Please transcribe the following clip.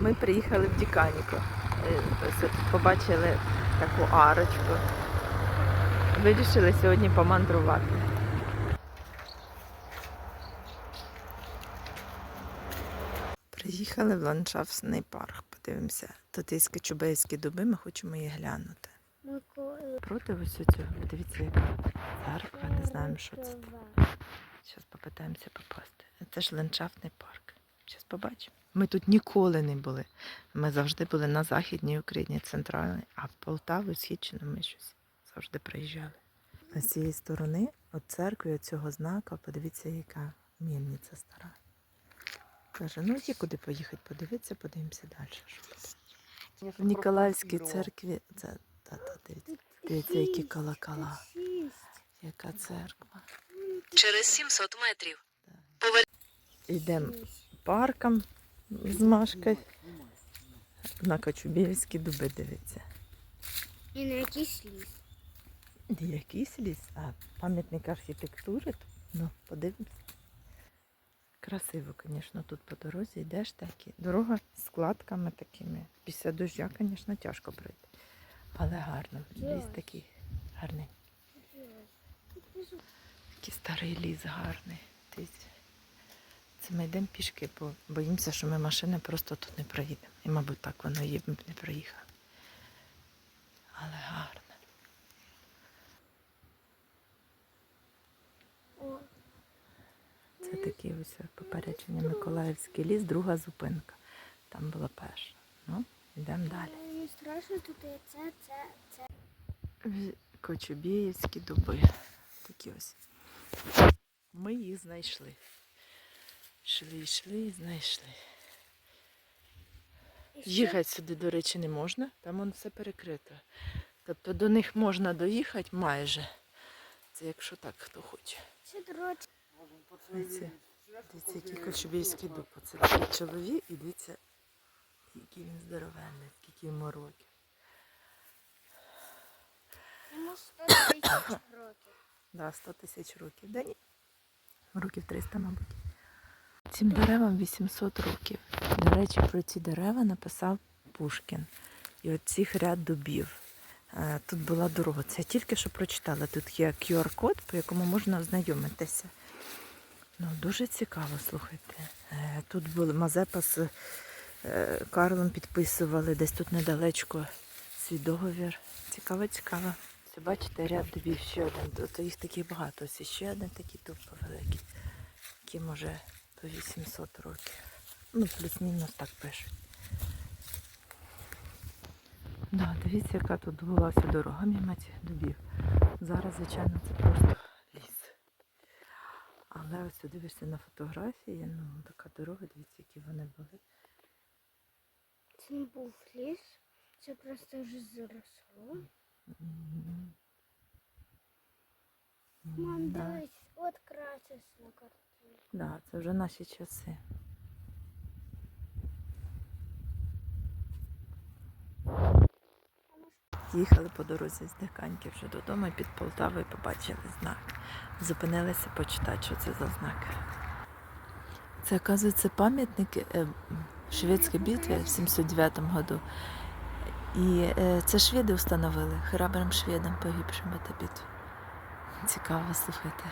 Ми приїхали в Діканіку. Е, Побачили таку арочку. Вирішили сьогодні помандрувати. Приїхали в ландшафтний парк. Подивимося. Тут є Скачубейські дуби, ми хочемо їх глянути. Проти ось цього, дивіться, яка церква, не знаємо, що це. Зараз попитаємося попасти. Це ж ландшафтний парк. Зараз побачимо. Ми тут ніколи не були. Ми завжди були на Західній Україні, центральній, а в Полтаву, Січину ми щось завжди приїжджали. З цієї сторони, від церкви, від цього знака, подивіться, яка мельниця стара. Каже, ну є куди поїхати, подивитися, подивимося далі. Що. В Ніколаївській церкві, це, та, та, дивіться, дивіться, які колокола, яка церква. Через 700 метрів. Йдемо парком з Машкою. На Кочубівські дуби дивиться. І на якийсь ліс. Не якийсь ліс, а пам'ятник архітектури. Ну, подивимось. Красиво, звісно, тут по дорозі йдеш такі. Дорога з складками такими. Після дождя, звісно, тяжко пройти. Але гарно. Ліс такий гарний. Такий старий ліс гарний. Дивіться. Ми йдемо пішки, бо боїмося, що ми машини просто тут не проїдемо. І, мабуть, так воно є, ми б не проїхали. Але гарно. Це такий ось попередження Миколаївський ліс, друга зупинка. Там була перша. Ну, йдемо далі. мені страшно тут це, це, це. Кочубіївські дуби. Такі ось. Ми їх знайшли. Йшли, йшли і знайшли. Їхати сюди, до речі, не можна, там воно все перекрито. Тобто до них можна доїхати майже. Це якщо так, хто хоче. Дивіться, дивіться, який кочубійський дуб. Це такий чоловік і дивіться, який він здоровенний, скільки йому років. Йому 100 тисяч років. Да, 100 тисяч років. Да ні. Років 300, мабуть. Цим деревам 800 років. До речі, про ці дерева написав Пушкін. І от цих ряд дубів. Е, Тут була дорога. Це я тільки що прочитала. Тут є QR-код, по якому можна ознайомитися. Ну, дуже цікаво, слухайте. Е, Тут були Мазепа з е, Карлом підписували десь тут недалечко свій договір. Цікаво, цікаво. Це бачите, ряд дубів ще один. Тут їх таких багато. Ось ще один такий дуб великий, який може по 800 років. Ну, плюс-мінус так пишуть. Да, дивіться, яка тут була вся дорога мимо цих дубів. Зараз, звичайно, це просто ліс. Але ось дивишся на фотографії, ну така дорога, дивіться, які вони були. Це не був ліс. Це просто вже заросло. Мам, дивись, от красиш на картині. Да, це вже наші часи. Їхали по дорозі з Диканьки вже додому під Полтавою побачили знак. Зупинилися почитати, що це за знак. Це, оказується, пам'ятник е, шведської битви в 79 году. І е, це шведи встановили, храбрим шведам погибшим в цій битві. Цікаво, слухайте.